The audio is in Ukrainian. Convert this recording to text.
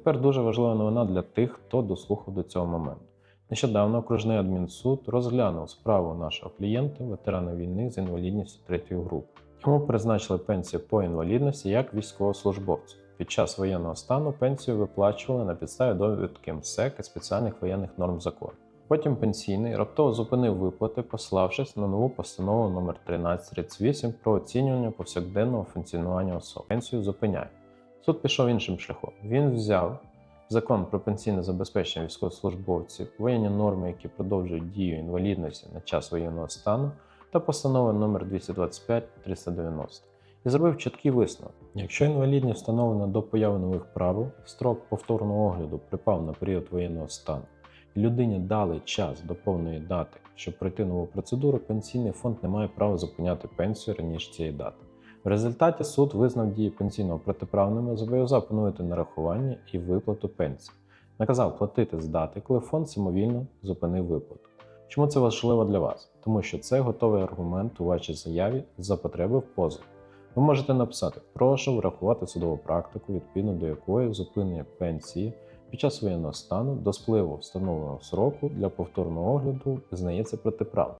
Тепер дуже важлива новина для тих, хто дослухав до цього моменту. Нещодавно окружний адмінсуд розглянув справу нашого клієнта, ветерана війни з інвалідністю третьої групи. Йому призначили пенсію по інвалідності як військовослужбовцю. Під час воєнного стану пенсію виплачували на підставі довідки МСЕК і спеціальних воєнних норм закону. Потім пенсійний раптово зупинив виплати, пославшись на нову постанову номер 1338 про оцінювання повсякденного функціонування особ. Пенсію зупиняє. Суд пішов іншим шляхом. Він взяв закон про пенсійне забезпечення військовослужбовців, воєнні норми, які продовжують дію інвалідності на час воєнного стану, та постанова номер 225-390 і зробив чіткий висновок. Якщо інвалідність встановлена до появи нових правил, строк повторного огляду припав на період воєнного стану, і людині дали час до повної дати, щоб пройти нову процедуру, пенсійний фонд не має права зупиняти пенсію раніше цієї дати. В результаті суд визнав дії пенсійного протиправними, зобов'язав поновити нарахування і виплату пенсії. Наказав платити з дати, коли фонд самовільно зупинив виплату. Чому це важливо для вас? Тому що це готовий аргумент у вашій заяві за потреби в позові. Ви можете написати: прошу врахувати судову практику, відповідно до якої зупинення пенсії під час воєнного стану до спливу встановленого сроку для повторного огляду визнається протиправним.